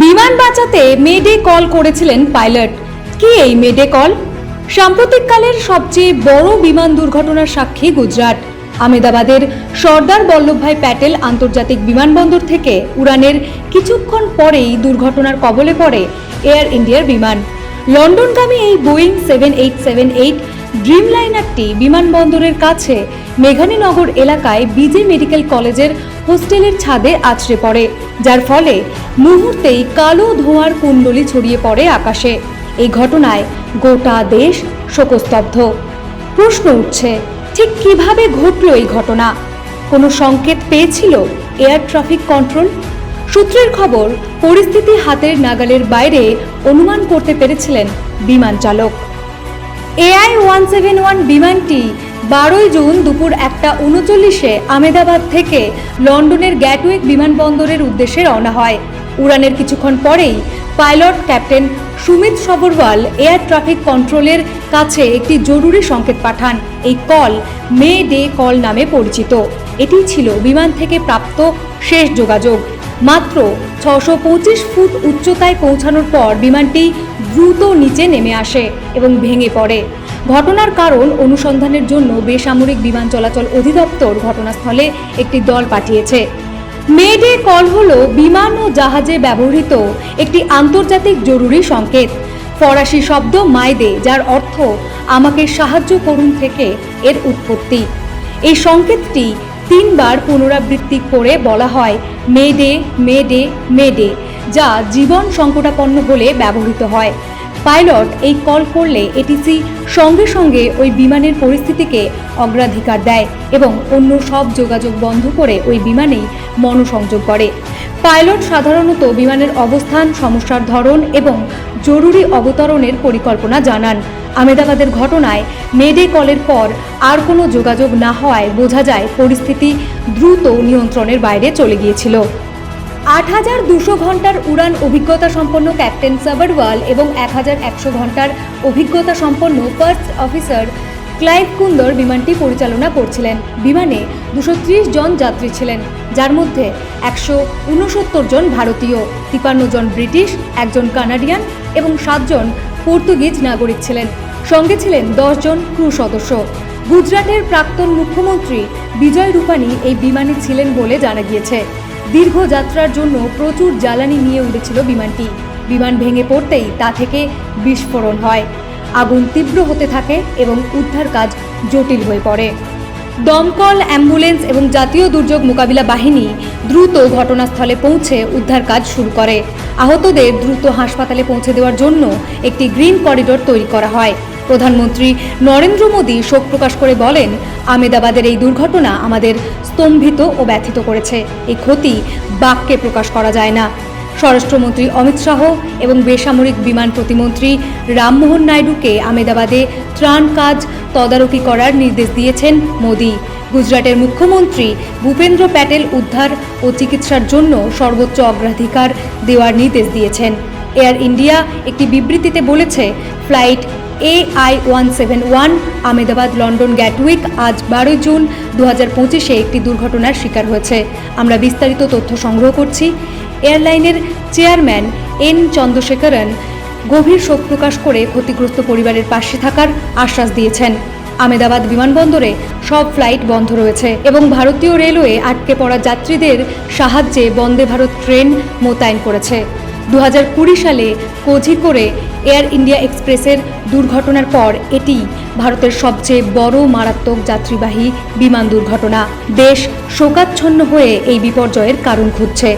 বিমান বাঁচাতে মেডে কল করেছিলেন পাইলট কি এই মেডে কল সাম্প্রতিককালের সবচেয়ে বড় বিমান দুর্ঘটনার সাক্ষী গুজরাট। আমেদাবাদের সর্দার বল্লভভাই প্যাটেল আন্তর্জাতিক বিমানবন্দর থেকে উড়ানের কিছুক্ষণ পরেই দুর্ঘটনার কবলে পড়ে এয়ার ইন্ডিয়ার বিমান। লন্ডনগামী এই Boeing seven eight seven eight ড্রিমলাইনারটি বিমানবন্দরের কাছে মেঘানীনগর এলাকায় বিজে মেডিকেল কলেজের হোস্টেলের ছাদে আছড়ে পড়ে, যার ফলে মুহূর্তেই কালো ধোঁয়ার কুণ্ডলি ছড়িয়ে পড়ে আকাশে। এই ঘটনায় গোটা দেশ শোকস্তব্ধ। প্রশ্ন উঠছে, ঠিক কীভাবে ঘটল এই ঘটনা? কোনো সংকেত পেয়েছিল এয়ার ট্রাফিক কন্ট্রোল? সূত্রের খবর, পরিস্থিতি হাতের নাগালের বাইরে অনুমান করতে পেরেছিলেন বিমান চালক। এআই ওয়ান সেভেন ওয়ান বিমানটি বারোই জুন দুপুর একটা উনচল্লিশে আমেদাবাদ থেকে লন্ডনের গ্যাটউইক বিমানবন্দরের উদ্দেশ্যে রওনা হয়। উড়ানের কিছুক্ষণ পরেই pilot captain Sumit Sabharwal air traffic কন্ট্রোলের কাছে একটি জরুরি সংকেত পাঠান। এই কল মে ডে কল নামে পরিচিত। এটি ছিল বিমান থেকে প্রাপ্ত শেষ যোগাযোগ। মাত্র ছশো ফুট উচ্চতায় পৌঁছানোর পর বিমানটি দ্রুত নিচে নেমে আসে এবং ভেঙে পড়ে। ঘটনার কারণ অনুসন্ধানের জন্য বেসামরিক বিমান চলাচল অধিদপ্তর ঘটনাস্থলে একটি দল পাঠিয়েছে। মেডে কল হল বিমান ও জাহাজে ব্যবহৃত একটি আন্তর্জাতিক জরুরি সংকেত। ফরাসি শব্দ মাইদে, যার অর্থ, আমাকে সাহায্য করুন থেকে এর উৎপত্তি। এই সংকেতটি তিনবার পুনরাবৃত্তি করে বলা হয় মেডে মেডে মেডে যা জীবন সংকটাপন্ন হলে ব্যবহৃত হয়। পাইলট এই কল করলে এটিসি সঙ্গে সঙ্গে ওই বিমানের পরিস্থিতিকে অগ্রাধিকার দেয় এবং অন্য সব যোগাযোগ বন্ধ করে ওই বিমানেই মনোসংযোগ করে। পাইলট সাধারণত বিমানের অবস্থান, সমস্যার ধরন এবং জরুরি অবতরণের পরিকল্পনা জানান। আমেদাবাদের ঘটনায় মেডে কলের পর আর কোনো যোগাযোগ না হওয়ায় বোঝা যায় পরিস্থিতি দ্রুত নিয়ন্ত্রণের বাইরে চলে গিয়েছিল। আট হাজার দুশো ঘণ্টার উড়ান অভিজ্ঞতা সম্পন্ন ক্যাপ্টেন সাবারওয়াল এবং এক হাজার একশো ঘণ্টার অভিজ্ঞতা সম্পন্ন ফার্স্ট অফিসার ক্লাইভ কুন্দর বিমানটি পরিচালনা করছিলেন। বিমানে দুশো জন যাত্রী ছিলেন, যার মধ্যে একশো উনসত্তর জন ভারতীয়, তিপান্ন জন ব্রিটিশ, একজন কানাডিয়ান এবং সাতজন পর্তুগিজ নাগরিক ছিলেন। সঙ্গে ছিলেন জন ক্রু সদস্য। গুজরাটের প্রাক্তন মুখ্যমন্ত্রী বিজয় রূপানি এই বিমানে ছিলেন বলে জানা গিয়েছে। দীর্ঘ যাত্রার জন্য প্রচুর জ্বালানি নিয়ে উঠেছিল বিমানটি। বিমান ভেঙে পড়তেই তা থেকে বিস্ফোরণ হয়। আগুন তীব্র হতে থাকে এবং উদ্ধার কাজ জটিল হয়ে পড়ে। দমকল, অ্যাম্বুলেন্স এবং জাতীয় দুর্যোগ মোকাবিলা বাহিনী দ্রুত ঘটনাস্থলে পৌঁছে উদ্ধার কাজ শুরু করে। আহতদের দ্রুত হাসপাতালে পৌঁছে দেওয়ার জন্য একটি গ্রিন করিডোর তৈরি করা হয়। প্রধানমন্ত্রী নরেন্দ্র মোদী শোক প্রকাশ করে বলেন, আমেদাবাদের এই দুর্ঘটনা আমাদের স্তম্ভিত ও ব্যথিত করেছে। এই ক্ষতি বাক্যে প্রকাশ করা যায় না। স্বরাষ্ট্রমন্ত্রী অমিত শাহ এবং বেসামরিক বিমান প্রতিমন্ত্রী রামমোহন নাইডুকে আমেদাবাদে ত্রাণ কাজ তদারকি করার নির্দেশ দিয়েছেন মোদী। গুজরাটের মুখ্যমন্ত্রী ভূপেন্দ্র প্যাটেল উদ্ধার ও চিকিৎসার জন্য সর্বোচ্চ অগ্রাধিকার দেওয়ার নির্দেশ দিয়েছেন। এয়ার ইন্ডিয়া একটি বিবৃতিতে বলেছে, flight A I one seven one Ahmedabad London Gatwick আজ বারোই জুন দু হাজার পঁচিশে একটি দুর্ঘটনার শিকার হয়েছে। আমরা বিস্তারিত তথ্য সংগ্রহ করছি এয়ারলাইনের চেয়ারম্যান এন চন্দ্রশেখরন গভীর শোক প্রকাশ করে ক্ষতিগ্রস্ত পরিবারের পাশে থাকার আশ্বাস দিয়েছেন। আমেদাবাদ বিমানবন্দরে সব ফ্লাইট বন্ধ রয়েছে এবং ভারতীয় রেলওয়ে আটকে পড়া যাত্রীদের সাহায্যে বন্দে ভারত ট্রেন মোতায়েন করেছে। দু হাজার কুড়ি সালে কোঝিকোড়ে এয়ার ইন্ডিয়া এক্সপ্রেসের দুর্ঘটনার পর এটি ভারতের সবচেয়ে বড় মারাত্মক যাত্রীবাহী বিমান দুর্ঘটনা। দেশ শোকাচ্ছন্ন হয়ে এই বিপর্যয়ের কারণ খুঁজছে।